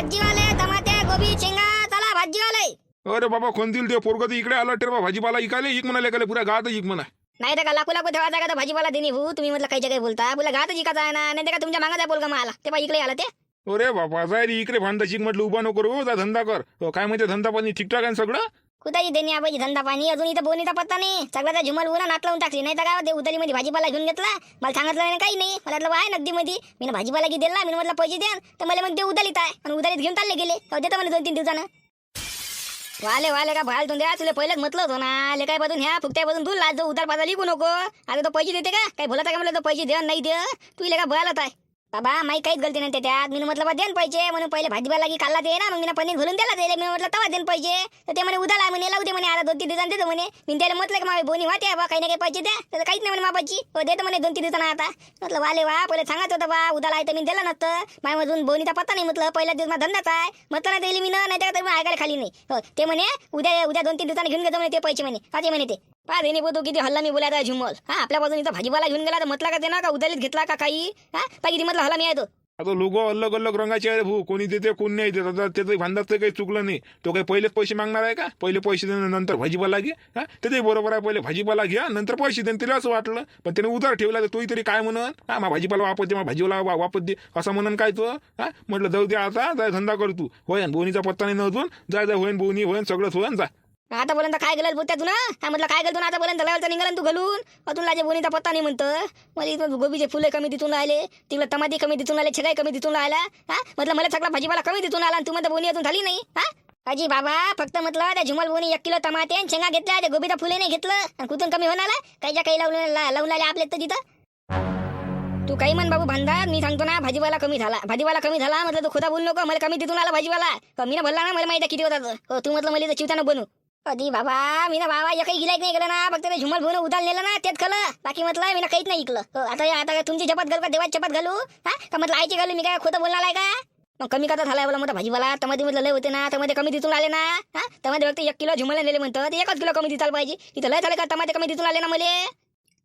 भाजीवाले टमाटे गोबी शेंगा चला भाजीवाले. अरे बाबा कोणतील ते पोरग तर इकडे आला रे बा भाजीपाला इकायले इक म्हणाले का पुऱ्या गावात इक म्हणा नाही तर का लाकू लाकू ठेवायचा का? तो भाजीपाला देणे भाऊ तुम्ही म्हटलं काही जगाई बोलता. बोला घात जिकाचा आहे ना? नाही तर का तुमच्या मागाचा बोल का मला. ते बा इकडे आला ते. अरे बाबा जाय रे इकडे भांडा शिक म्हटलं उभा नको करू जा धंदा कर. हो, काय माहिती धंदा पाणी ठीकठाक आहे सगळं? कुदाची देणे आबाजी धंदा पाणी अजून इथं बोनीचा पत्ता नाही. सगळं त्या झुमल उरा नाट लावून टाकली. नाही तर काय ते मध्ये भाजीपाला घेऊन घेतला. मला सांगितलं नाही काही नाही. मला वाटलं आहे नगदीमध्ये. मी भाजीपाला की दिला मी म्हटलं पैसे द्या. तर मला मग ते उदलीत आहे. आणि उदलीत घेऊन चालले गेले. देतो मला दोन तीन दिवसानं. वाले वाले का भाल द्या तुला पहिलेच म्हटलं होतं ना. ले काय बाजून ह्या फुकत्या बाजून तू लाज उधार पाजा लिहू नको. आता तो पैसे देते का? काही बोलत का मला तो पैसे दे नाही दे. तू इले का बोलात आहे? बाबा माही काहीच गलती नाही त्यात मी म्हटलं बा देन पाहिजे म्हणून पहिले भाजीपाला की खाल्ला ते ना. मग मी पनीर घालून त्याला दिले. मी म्हटलं तवा देन पाहिजे तर ते म्हणे उद्याला म्हणे लावू दे. म्हणे आता दोन तीन दिवसांनी देतो. म्हणे. मी त्याला म्हटलं की माझी बोनी वाटे बा काही ना काही पैसे द्या. तर काहीच नाही म्हणे मापाची. हो देतो म्हणे दोन तीन दिवसांना आता. म्हटलं वाले वा पहिले सांगत होतं बा उद्याला आहे तर मी दिला नसतं. माझ्यामधून बोनीचा पत्ता नाही म्हटलं. पहिल्या दिवस माझा धंदाच आहे. म्हटलं नाही दिली मी ना नाही तर मी ऐकायला खाली नाही. हो ते म्हणे उद्या उद्या दोन तीन दिवसांनी घेऊन घेतो. म्हणे ते पैसे म्हणे. असे म्हणे ते. पा देणे बोतो किती हल्ला मी बोलायचा झुमल हा आपल्या बाजून इथं भाजीपाला घेऊन गेला तर म्हटलं का ते ना का उदलीत घेतला का काही? हा पाहिजे किती म्हटलं हल्ला मी येतो तो. आता लोक अलग अलग रंगाचे आहे भाऊ कोणी देते कोणी नाही देत. आता त्याचं भांडात तर काही चुकलं नाही. तो काही पहिलेच पैसे मागणार आहे का? पहिले पैसे दे नंतर भाजीपाला घे. हा त्याचंही बरोबर आहे. पहिले भाजीपाला घ्या नंतर पैसे दे तिला असं वाटलं. पण त्याने उधार ठेवला तर तोही तरी काय म्हणन? हा मा भाजीपाला वापस दे मा भाजीपाला वा- वापस दे. असं म्हणून काय तो? हा म्हटलं जाऊ दे आता. जाय धंदा कर तू. होयन बोनीचा पत्ता नाही न अजून. जाय जाय होईन बोनी होईन सगळंच होईन जा. आतापर्यंत काय गेलं बोलत्या तू ना काय म्हटलं काय गेलं तू आतापर्यंत लेवलचा निघाला तू घालून. अजून लाजे बोनीचा पत्ता नाही म्हणतं. मला इथं गोबीचे फुले कमी तिथून राहिले तिला टमाटे कमी दिसून राहिले छगाई कमी तिथून राहिला हा? म्हटलं मला सगळा भाजीपाला कमी तिथून आला आणि तू म्हणता बोनी अजून झाली नाही हा? अजी बाबा फक्त म्हटलं त्या झुमल बोनी एक किलो टमाटे आणि शेंगा घेतल्या त्या गोबीचा फुले नाही घेतलं. आणि कुठून कमी होणार काही ज्या काही लावून लावून आले आपल्या तर तिथं. तू काही म्हण बाबू भांडा मी सांगतो ना भाजीवाला कमी झाला भाजीवाला कमी झाला म्हटलं तू खुदा बोलू नको मला कमी तिथून आला भाजीवाला मी ना भरला ना मला माहिती आहे किती होता हो, तू. म्हटलं मला इथं चिवताना बनू अधी बाबा मी ना बाबा एकही गिलायक नाही गेलं ना फक्त ते झुमल भरून उदाल नेलं ना तेच खलं बाकी म्हटलं मी ना काहीच नाही ऐकलं. हो, आता आता तुमची चपात घालू का? देवाची चपात घालू? हा? का म्हटलं आईची घालू? मी काय खोटं बोलणार आहे का? मग कमी कसा झालाय बोला मोठा भाजीवाला. त्यामध्ये म्हटलं लय होते ना त्यामध्ये कमी दिसून आले ना हा? त्यामध्ये फक्त एक किलो झुमला नेले म्हणतात. ते एकच किलो कमी दिसायला पाहिजे. तिथं लय झालं का? त्यामध्ये कमी दिसून आले ना मला?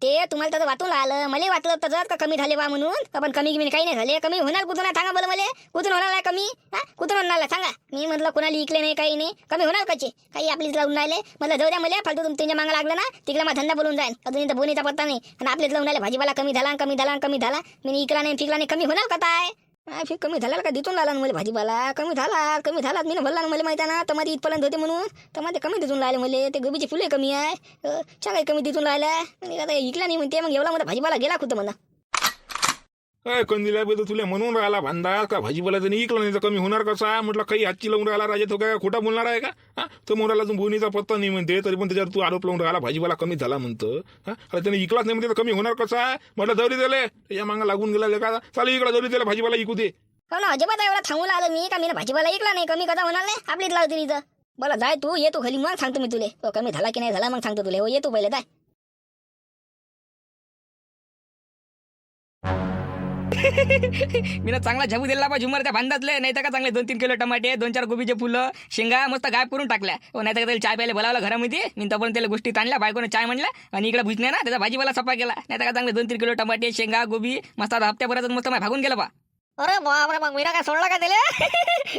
ते तुम्हाला तसं वाटून आलं मला वाटलं तसंच का कमी झाले बा म्हणून. पण कमी कमी काही नाही झाले. कमी होणार कुठून सांगा बरं मला. कुठून होणार आहे कमी? हा? कुठून होणार सांगा. मी म्हटलं कोणाला इकले नाही काही नाही. कमी होणार कसे काही आपलीच लावून राहिले. म्हटलं जाऊ द्या मला. फालतू तुम तुमच्या मागा लागलं ना तिकडे मग धंदा बोलून जाईल अजून इथं बोनीचा पत्ता नाही. आणि आपलीच लावून राहिले. भाजीपाला कमी झाला कमी झाला कमी झाला. मी इकला नाही फिकला नाही. कमी होणार का आहे हा, फी कमी झाला का? दिसून राहिला ना मला भाजीपाला. कमी झाला कमी झाला. मी भरला ना मला माहिती आहे ना टमाटे इथपर्यंत होते म्हणून. टमाटे कमी दिसून राहिले मला. ते गोबीचे फुले कमी आहे. अं, चांगले कमी दिसून राहिल्या आणि आता इकला नाही म्हणते. मग एवढा मला भाजीपाला गेला खुद म्हणा? काय कंदिला बे तुला म्हणून राहिला भांडा? का भाजीपाला त्याने इकलं नाही तर कमी होणार कसा? म्हटलं काही हातची लावून राहिला राजा तो काय खोटा बोलणार आहे का? हा? तो मोराला अजून बोनीचा पत्ता नाही म्हणते तरी पण त्याच्यावर तू आरोप लावून राहिला भाजीपाला कमी झाला म्हणतं. हा? अरे त्याने इकलाच नाही म्हणते तर कमी होणार कसा? म्हटलं दौरी दिले या मागा लागून गेला का चालू इकडं दौरी दिला भाजीपाला इकू दे. हो ना अजिबात एवढा थांबून आलो मी का? मी भाजीपाला इकला नाही. कमी कसा होणार नाही? आपलीच लावते इथं बोला जाय तू ये तू खाली मग सांगतो मी तुले. कमी झाला की नाही झाला मग सांगतो तुले. हो ये तू पहिले जाय. मी ना चांगला झाबू दिला बा झुमर त्या बांधातले नाही तर का चांगले दोन तीन किलो टमाटे दोन चार गोबीचे फुलं शेंगा मस्त गायब करून टाकल्या. हो नाही तर त्याला चाय प्यायला बोलावला घरामध्ये मी तोपर्यंत त्याला गोष्टी ताणल्या बायकोनं चाय म्हणल्या आणि इकडे भुजने ना त्याचा भाजीपाला सफा केला. नाही तर का चांगले दोन तीन किलो टमाटे शेंगा गोबी मस्त आता हप्त्यापर्यंत मस्त माझ्या भागून गेला बा. अरे बापरे मग मीरा काय सोडला का त्याला?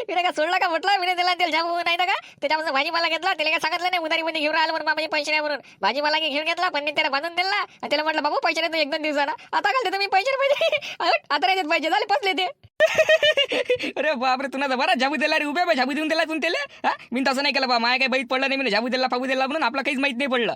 मीरा काय सोडला का म्हटलं? मी त्याला त्याला जाऊ नाही का? त्याच्यापासून भाजीपाला घेतला त्याला काय सांगितलं नाही? उधारी मध्ये घेऊन राहिलं म्हणून माझे पैसे नाही म्हणून भाजीपाला घेऊन घेतला पण त्याला बांधून दिला. आणि त्याला म्हटलं बाबू पैसे नाही एक दोन दिवसाला आता घालते तुम्ही पैसे पैसे. पाहिजे आता नाही देत पाहिजे झाले पसले ते. अरे बापरे तुला तर बरा झाबू दिला रे उभ्या बा झाबू देऊन दिला तुम्ही त्याला. हा? मी तसं नाही केलं बा माया काही बाईत पडलं नाही मी झाबू दिला पाबू दिला म्हणून आपला काहीच माहीत नाही पडलं.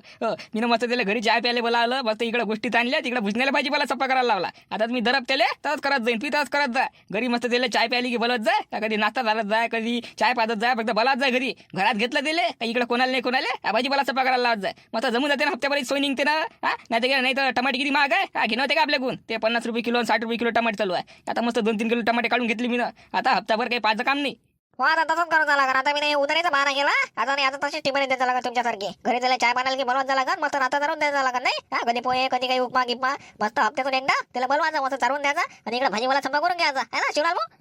मी मस्त त्याला घरी चाय प्यायला बोलावलं मस्त इकडे गोष्टी आणल्या तिकडे भुजण्याला भाजीपाला सप्पा करायला लावला. आता मी दरप त्याला तसंच करत जाईन तू तसंच करत जा. घरी मस्त त्याला चाय प्यायली की बोलत जाय कधी नाश्ता झाला जाय कधी चाय पाजत जाय फक्त बोलात जाय घरी. घरात घेतलं दिले का इकडे कोणाला नाही कोणाला भाजीपाला सप्पा करायला लावत जाय मस्त जमून जाते ना हप्त्यापर्यंत सोय निघते ना हा? नाही तर नाही तर टमाटे किती महाग आहे? हा, घेणं होते का आपल्याकडून? ते पन्नास रुपये किलो आणि साठ रुपये किलो टमाटे चालू आहे. आता मस्त दोन तीन किलो टमाटे काढून घेतली मी ना. आता हप्ताभर काही पाच काम नाही. हो आता तसंच झाला कारण आता मी नाही उधारीचा बहाना केला. आता नाही आता तशीच टिपणी द्यायचा लागत तुमच्यासारखी. घरी त्याला चाय पाण्याला की बनवत झाला मस्त नाता चारून द्यायचा लागत नाही? हा कधी पोहे कधी काही उपमा गिपमा. मस्त हप्त्यातून एकदा त्याला बोलवायचा मस्त चारून द्यायचा आणि इकडे भाजीवाला संपा करून घ्यायचा. है ना शिवराज भाऊ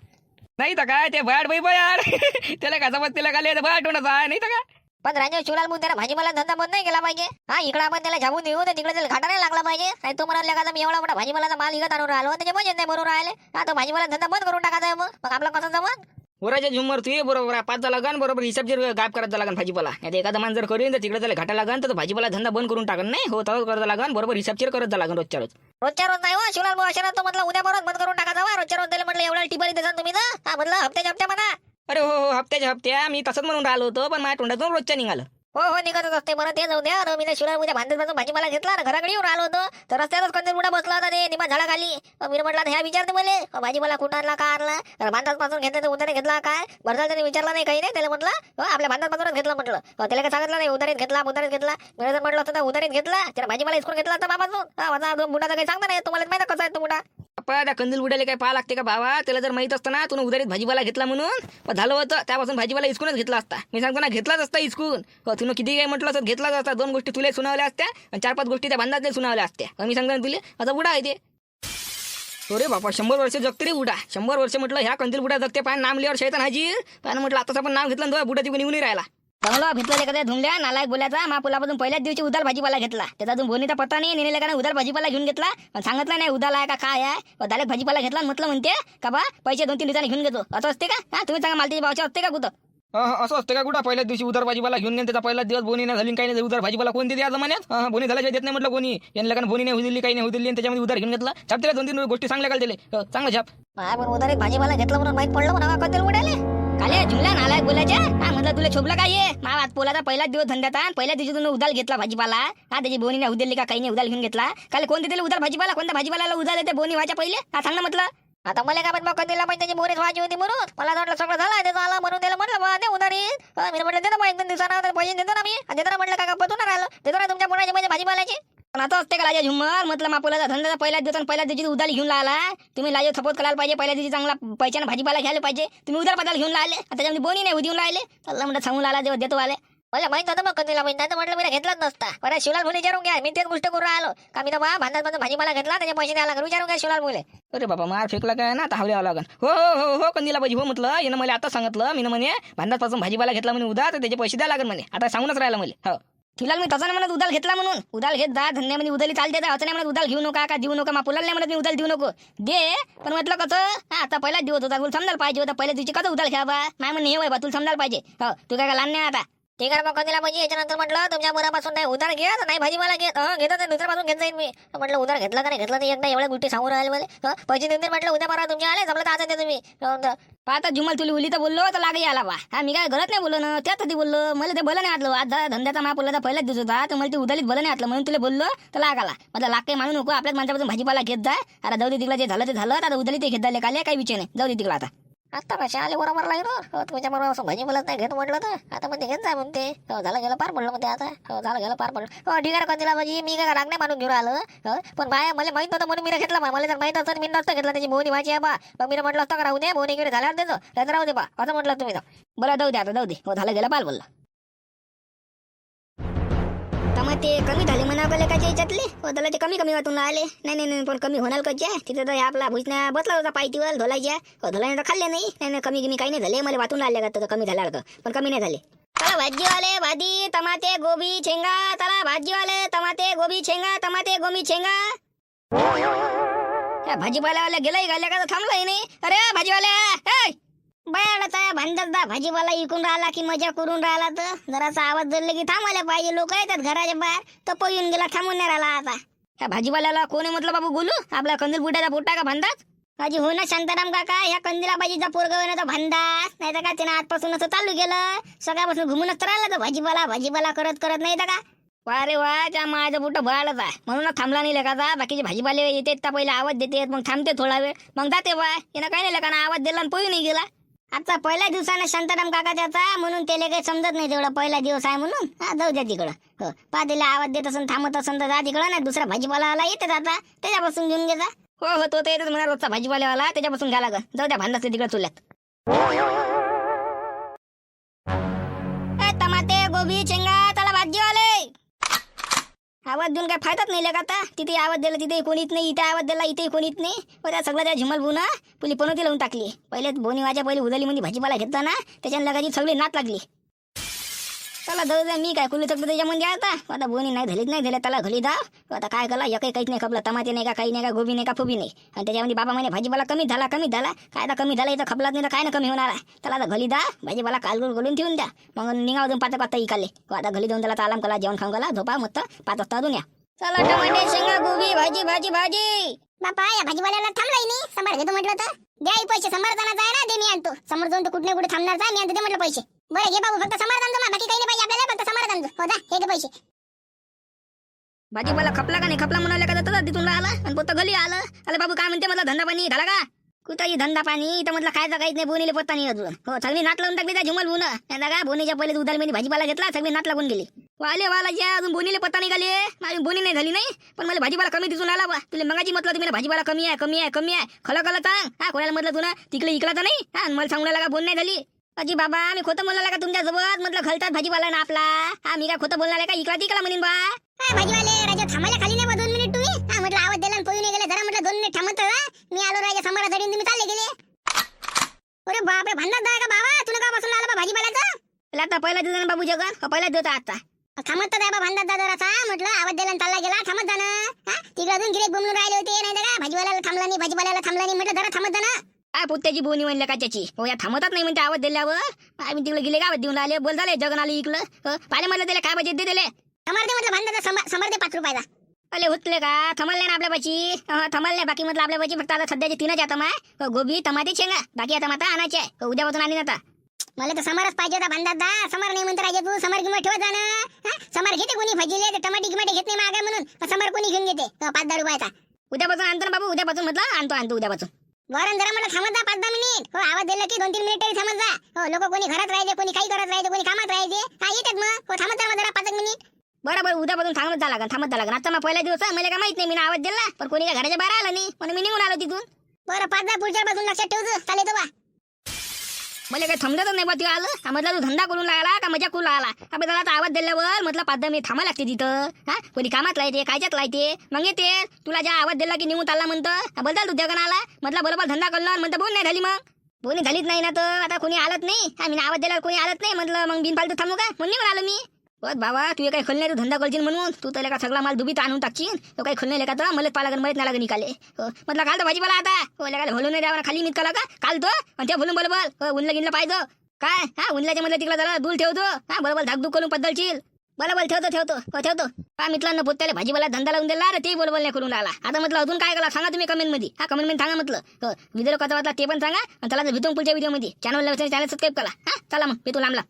नाही तर काय ते भाड बाई यार. त्याला का समज त्याला काय भाड होणार आहे नाही तर काय? पण राजा शिवलाल त्याला भाजीपाला धंदा बंद नाही केला पाहिजे. हा इकडे आपण त्याला झाबून देऊ तर तिकडे त्याला घाटा नाही लागला पाहिजे. नाही तो म्हणाला का मी एवढा मोठा भाजीपालाचा माल विकत आणून राहिलो त्याचे मजेत नाही बरोबर राहिले. हा तो भाजीपाला धंदा बंद करून टाकायचा मग. मग आपलं कसं जमत वराच्या झुमर तू ये बरोबर. आहे पाच लागन बरोबर. हिसाब जर गायब करत लागन भाजीपाला नाही एखादा मान जर करीन तर तिकडे त्याला घाटा लागन तर भाजीपाला धंदा बंद करून टाकन. नाही हो तर करत लागन बरोबर. हिसाबचीर करत लागन रोजच्या रोज. रोजच्या रोज नाही हो. शिवलाल भाऊ अशा तो म्हटलं उद्या परत बंद करून टाका जावा रोजच्या रोज त्याला म्हटलं एवढ्या टिपारी देसान तुम्ही ना? हा म्हटलं हप्त्याच्या हप्त्या म्हणा. अरे हो, हो हो हप्त्याच्या हप्त्या मी तसंच म्हणून राहिलो होतो पण माझ्या तोंडातून रोजच्या निघालं. हो हो निघतच असते बरं ते जाऊ द्या. मी शिवलाल उद्या भांडत बांधून भाजीपाला घेतला ना घराकडे येऊन राहिलो होतो. तर रस्त्यातच कंदर बुडा बसला होता ते निमा झाडा खाली मी म्हटलं ह्या विचारते मले. भाजी भाजीपाला कुठं आणला का आणला? भांडात पासून घेतला तर उद्याने घेतला काय? बरं त्याने विचारला नाही काही नाही त्याला म्हटलं आपल्या भांडात पासूनच घेतलं म्हटलं. त्याला काय सांगितलं नाही उधारीत घेतला उधारीत घेतला. मी जर म्हटलं होतं तर उधारीत घेतला त्याला भाजीपाला इस्कून घेतला तर बाबा माझा बुडाचा काही सांगता नाही तुम्हाला माहिती कसा आहे तो बुडा. पप्पा त्या कंदील बुडाले काय पाहा लागते का भावा? त्याला जर माहीत असतं ना तुला उधारीत भाजीपाला घेतला म्हणून. पण झालं होतं त्यापासून भाजीपाला इचकूनच घेतला असता. मी सांगतो ना घेतलाच असता इचकून. हो तुला किती काय म्हटलं असतं घेतलाच असता. दोन गोष्टी तुला सुनावल्या असत्या आणि चार पाच गोष्टी त्या बांधात सुनावल्या असत्या. मी सांगतो ना तुला आता बुडा आहे ते. अरे बापा शंभर वर्ष जगते रे बुडा. शंभर वर्ष म्हटलं ह्या कंदील बुडा जगते पाय नाम लिहावर शैतान हाजीर. पण म्हटलं आताच आपण नाव घेतलं बुडा तिकडे निघून राहिला. बंगला भितला एखाद्या धुंड्या नालायक बोलायचा मा पुलापासून पहिल्याच दिवशी उदाल भाजीपाला घेतला. त्याचा अजून बोनीचा पत्ता नाही नेलेल्या का उदाल भाजीपाला घेऊन घेतला. पण सांगितलं नाही उदाल आहे का काय आहे? दालेक भाजीपाला घेतला म्हटलं म्हणते का बा पैसे दोन तीन दिवसांनी घेऊन घेतो. असं असते का? हा तुम्ही सांगा मालतीची भावच्या असते का कुठं? असं असतं का कुठं? पहिल्याच दिवशी उधार भाजीपाला घेऊन गेला त्याचा पहिला दिवस बोनी नाही झाली काही नाही उधार भाजीपाला कोण देते या जमान्यात? बोनी झाल्याशिवाय देत नाही म्हटलं कोणी. यांना कारण बोनी नाही होऊ दिली काही नाही होऊ दिली त्याच्यामध्ये उधार घेऊन घेतला. छाप त्याला दोन तीन गोष्टी चांगल्या काल दिले हं, चांगलं छाप. पण उधारीत भाजीपाला घेतला म्हणून माहीत पडलं म्हणा कधी उडाले काले जुमला नालायक बोलायच्या हा म्हटलं तुला शोभला काय आहे मा आज पोलाचा पहिलाच दिवस धंद्यात पहिल्या दिवशी तुम्ही उदाल घेतला भाजीपाला. हा त्याची बोनीने नाही उद्याली का काही नाही उदाल घेऊन घेतला? काल कोण देते उदाल भाजीपाला? कोणत्या भाजीपाला उदाल येते बोनी व्हायच्या पहिले? हा सांग ना म्हटलं. आता मला काय पण दिला पण त्याची बोरीच व्हायची होती म्हणून. मला वाटलं सगळं झालं त्याचा आला म्हणून त्याला म्हटलं बा दे उधारी. मी म्हटलं देतो मग एक दोन दिवसाला पैसे देतो ना मी. देतो ना म्हटलं का पतून राहिलं. देतो ना तुमच्या मुलाचे म्हणजे भाजीपाल्याची? आता असते का लाजा झुम्मर म्हटलं मापोलाचा धंदा पहिल्याच दिवस पहिल्या दिवशी उदारी घेऊन आला तुम्ही लाजे सपोर्ट करायला पाहिजे. पहिल्या दिवशी चांगला पैशाने भाजीपाला घ्यायला पाहिजे. तुम्ही उदार पदाला घेऊन आले आणि त्याच्यामध्ये बोनी नाही देऊन राहिले. तर म्हटलं सांगून आला जेव्हा देतो आले. मला माहीत होतं मग कधीला माहीत नाही म्हटलं मी घेतलाच नसता. बरं शिवलाल मुले विचारून घ्या. मी तेच गोष्ट करून राहिलो का मी तर बा भांडात भाजीपाला घेतला त्याच्या पैसे द्यायला लागले. विचारून घ्या शिवलाल मुले. अरे बाबा मार फेकला काय? ना आता हवल्या लागन. हो हो हो हो कंदीला पाहिजे हो म्हटलं. यानं मला आता सांगितलं. मी म्हणे भांडापासून भाजीपाला घेतला म्हणे उदा तर त्याचे पैसे द्या लागन म्हणे. आता सांगूनच राहिलं मला हो. शिवलाल मी तसं म्हणत उदाल घेतला म्हणून. उदाल घेत जा धंद्यामध्ये उदाली चालते असं नाही म्हणत उदाल घेऊ नका का देऊ नका. मा नाही म्हणत मी उदाल देऊ नको. दे पण म्हटलं कसं? हा आता पहिलाच दिवस होता. तुला समजायला पाहिजे होता. पहिल्या दिवशी कसं उदाल घ्यावा नाही म्हणणे हे बा तुला समजायला पाहिजे. हो तू काय लहान नाही आता ठीक आहे मग कधीला पाहिजे याच्यानंतर म्हटलं तुमच्या मुलापासून नाही उधार घ्या नाही नाही भाजीपाला घेत. हं, घेतो दुसऱ्यापासून घेत जाईन मी. म्हटलं उधार घेतला का नाही घेतला तर एकदा एवढ्या गोष्टी सांगून राहिले मला. पैसे देऊन म्हटलं उद्या परवा तुमच्या आले जमलं तर आता तुम्ही. आता जुमल तुली उली तर बोललो तर लागे आला बा. हा मी काय गलत नाही बोललो ना त्यात ती बोललो. मला ते बोला नाही आतलं आज धंद्याचा मा बोलला पहिलाच दिवस होता तर मला ते उदालीत बोला नाही आतलं म्हणून तुला बोललो तर लाग आला मला लाग काही मानू नको आपल्याच माणसापासून भाजीपाला घेत जा. आता जाऊ दे तिकडे जे झालं ते झालं. आता उदाली ते घेत झाले काले काही विषय नाही. जाऊ दे तिकडे आता. आता कशा आले बरोबर लागलो हो, तुमच्या बरोबर असं भजी बोलत नाही घेत म्हटलं तर. आता म्हणते घेत जा म्हणते. हो झालं गेलं पार पडलं म्हणते आता. हो झालं गेलं पार पडलं हो ठीक आहे कधीला भाजी? मी काय नाही मानून घेऊन आलं. हो, पण बाय मला माहीत नव्हतं म्हणून मी घेतला बा. मला जर माहीत असतं मी नसतं घेतला. त्याची मोहनी भाजी आहे बा. मग मी म्हटलं असतं का? राहू दे. मोहनी घेऊन झाल्यावर देतो. राहू दे बा. असं म्हटलं तुम्ही बरं जाऊ दे आता जाऊ दे. हो झालं गेलं पार बोलला ते कमी झाले म्हणा कलेकाच्या याच्यातले? त्याला ते कमी कमी वाटून आले नाही नाही नाही पण कमी होणार कच्चे तिथे तर आपला भुसण्या बसला होता पायतीवर धोलायच्या. धोलाने तर खाल्ले नाही. नाही नाही कमी कमी काही नाही झाले. मला वाटून राहिले का? तर कमी झाल्यावर पण कमी नाही झाले. चला भाजीवाले भाजी टमाटे गोबी शेंगा. चला भाजीवाले टमाटे गोबी शेंगा टमाटे गोबी शेंगा. भाजीपाल्यावाल्या गेलाय घाल्या का? तर थांबलाय नाही. अरे भाजीवाल्या बयाडाचा भांडरदा भाजीपाला इकून राहिला की मजा करून राहिला तर? जरासा आवाज धरले की थांबायला पाहिजे. लोक येतात घराच्या बाहेर. तर पळून गेला थांबून नाही राहिला आता. ह्या भाजीपाल्याला कोणी म्हटलं बाबू बोलू? आपला कंदील बुटाचा पोटा का भांडाच अजी हो ना शांताराम काका. ह्या कंदिला भाजीचा पोरगा भांडास नाही तर का त्यानं आजपासून असं चालू केलं? सकाळपासून घुमूनच तर राहिला तर भाजीपाला भाजीपाला करत करत नाही तर का? वा रे वा त्या माझं बुट भरायलाच आहे म्हणूनच थांबला नाही लेखाचा बाकीचे भाजीपाले येतात तर पहिले आवाज देतात मग थांबते थोडा वेळ. मग जाते बा. यानं काय नाही लेखाना आवाज दिला आणि पळून नाही गेला. आता पहिल्या दिवसानं शांताराम काका त्याचा म्हणून त्याला काही समजत नाही तेवढा. पहिला दिवस आहे म्हणून. हा जाऊ द्या तिकडं. हो पादेला आवाज देत असून थांबत असून तर जा तिकडं नाही दुसरा भाजीपालावाला येते आता. त्याच्यापासून घेऊन घे जा. हो हो तो तर येतच म्हणा रोजचा भाजीपाल्यावाला. त्याच्यापासून घ्या लागं. जाऊ द्या भांडाच तिकडं चुल्यात टमाटे गोबी शेंगा आवाज देऊन काय फायदाच नाही का आता तिथे आवाज दिला तिथे कोणीच नाही इथे आवाज दिला इथे कोणीच नाही. मग त्या सगळं त्या झुमल बुना पुली पनोती लावून टाकली. पहिले बोनी वाजा पहिले उदली म्हणजे भाजीपाला घेतला ना त्याच्यानं लगाची सगळी नात लागली. चला जाऊ द्या मी काय कुलू शकतो त्याच्यामध्ये आता. आता बोनी नाही झालीच नाही झाले त्याला घरी दाव आता काय कला एकही काहीच नाही खपला टमाटे नाही का काही नाही का गोबी नाही का फुबी नाही. आणि त्याच्यामध्ये बाबा म्हणे भाजीपाला कमी झाला कमी झाला. काय आता कमी झाला इथं खपलाच नाही तर काय ना कमी होणार आहे? त्याला आता घरी दा भाजीपाला कालगुल गोलून ठेवून द्या. मग निघा अजून पाच पाच इकाले हो, आता घरी जाऊन त्याला आराम कला जेवण खाऊन करा झोपा मस्त. पाच वाजता अजून या. चला टमाटे शेंगा गोबी भाजी भाजी भाजी. बापा या भाजीवाल्याला थांबलाय नाही समोर घेतो म्हटलं तर. द्या पैसे पैसे जाणार जाय ना दे मी आणतो. समोर जाऊन तू कुठे कुठे थांबणार जाय मी आणतो ते म्हटलं पैसे. बरं घे बाबू फक्त समाधान आणतो बाकी काही नाही पाहिजे आपल्याला फक्त समाधान हो जा हे घे पैसे. भाजीपाला खपला का नाही? खपला म्हणाले का तर तिथून आला आणि पोतं घरी आलं? अरे बाबू काय म्हणते मला धंदा पाणी झाला का? कुठंही धंदा पाणी इथं म्हटलं काय काहीच नाही बोनीले पत्ता नाही अजून. हो सगळी नाट लावून टाकली त्या झुमल बोन का बोनीच्या पहिले उदाल मी भाजीपाला घेतला सगळी नाट लागून गेली. वाले वाला ज्या अजून बोनीले पत्ता निघाले माझी बोनी नाही झाली नाही पण मला भाजीपाला कमी दिसून आला बा. तुला मगाची म्हटलं तुम्ही भाजीपाला कमी आहे कमी आहे कमी आहे. खलं खलं सांग हा कोणाला म्हटलं तुला तिकडे इकला तर नाही? हा मला सांगू का बोन नाही झाली? अजी बाबा मी खोटं बोलणार का तुमच्यासोबत म्हटलं घालतात भाजीपाला ना आपला. हा मी काय खोटं बोलणार का? इकला तिकला म्हणीन बा. हा भाजीवाले राजा थांबायला खाली नाही बा दोन मिनिट तुम्ही. हा म्हटलं आवाज दिला पळून गेले. जरा म्हटलं दोन मिनिट थांबत राहा. मी आलो राजा समोर धडीन तुम्ही चालले गेले. अरे बापरे भांडत जाय का बाबा? तुला का बसून आला बा भाजीपाल्याचं. त्याला आता पहिला दिवस बाबू जगन. का पहिला दिवस आता? थांबत तर आहे बा भांडत जा जरासा म्हटलं आवाज दिला आणि चालला गेला. थांबत जा ना. हा तिकडे अजून गिरेक बोंबलून राहिले होते. नाही तर का भाजीवाल्याला थांबला नाही भाजीपाल्याला थांबला नाही. म्हटलं जरा थांबत जा ना. काय पुत्याची बोनी म्हणल्या का त्याची हो या थांबतच नाही म्हणते आवाज दिल्यावर. आम्ही तिकडे गेले गावात देऊन आले बोल झाले जगन आले इकडं. हो, पाहिले म्हटलं त्याला काय पाहिजे दिले समोर दे म्हटलं भांडत समोर दे पाच रुपयाचा अले होतले का? थमल नाही ना आपल्या पाची थमल नाही बाकी म्हटलं आपल्या पाची फक्त आता सध्याचे तीनच आता माय हो, गोबी टमाटे शेंगा. बाकी आता माता आणायचे आहे. उद्यापासून आणि आता. मला तर समोरच पाहिजे होता भांडत जा समोर नाही म्हणतो राजा तू समोर किंमत ठेवत जा ना? समोर घेते कोणी? भाजीले ते टमाटे गिमाटे घेत नाही मागे म्हणून. समोर कोणी घेऊन घेते? पाच दहा रुपयाचा. उद्यापासून आणतो ना बाबू. उद्यापासून म्हटलं आणतो आणतो उद्यापासून. वरण जरा मला थांबत जा पाच दहा मिनिट. हो आवाज दिला की दोन तीन मिनिट तरी थांबत जा. हो लोक कोणी घरात राहायचे कोणी काही करत राहायचे कोणी कामात राहायचे. हा येतात मग. हो थांबत जा जरा पाच एक मिनिट. बरं बरं उद्यापासून थांबत जा लागन थांबत जा लागन. आता मग पहिला दिवस आहे मला काय माहीत नाही मी आवाज दिला पण कोणी काय घराच्या बाहेर आलं नाही म्हणून मी निघून आलो तिथून. बरं पाच दहा पुढच्या पासून लक्षात ठेवतो चालेल तो बा. मला काही समजतच नाही बा ते आलं. म्हटलं तू धंदा करून लागला का मजा करून लागला? आपण त्याला आवाज दिल्यावर म्हटलं पाच दहा मी थांबा लागते तिथं. हा? कोणी कामात लायते कायच्यात लायते? मग येते. तुला ज्या आवाज दिला की निघून आला म्हणतं. बोलता तू जगन आला? म्हटलं बरोबर धंदा करणार. म्हणतं बोल नाही झाली मग. बोलणी झालीच नाही ना तर. आता कोणी आलत नाही. हा मी आवाज दिल्यावर कोणी आलत नाही. म्हटलं मग बिनपालतू थांबू का? म्हणून निघून आलो मी. बस बाबा तू काही खल नाही तू धंदा करशील म्हणून? तू त्याला का सगळा माल दुबीत आणून टाकशील. तो काही खोल नाही का तर मला पाला माहीत नाही निकाले हो, म्हटलं काल तर भाजीपाला आता. हो काय भोलून नाही द्यावा खाली मीत का? काल तो आणि त्या भोलून बरोबर हो, उनलं पाहिजे. काय? हा उनल्याच्या मध्ये तिकडे जरा दूल ठेवतो. हा बरोबर धाकधूक करून बदलची बरं बरं ठेवतो. ठेवतो हो, ठेवतो. काय मित्रांनो पोत्याला भाजीपाला धंदा लावून दिला रे ते बरोबर नाही करून आला आता म्हटलं अजून काय करा? सांगा तुम्ही कमेंटमध्ये हा कमेंटमध्ये सांगा म्हटलं. हो व्हिडिओ कसा वाटला ते पण सांगा आणि त्याला भेटून पुढच्या व्हिडिओमध्ये. चॅनल चॅनल सबस्क्राईब करा. हा चला मग भेटू लांबला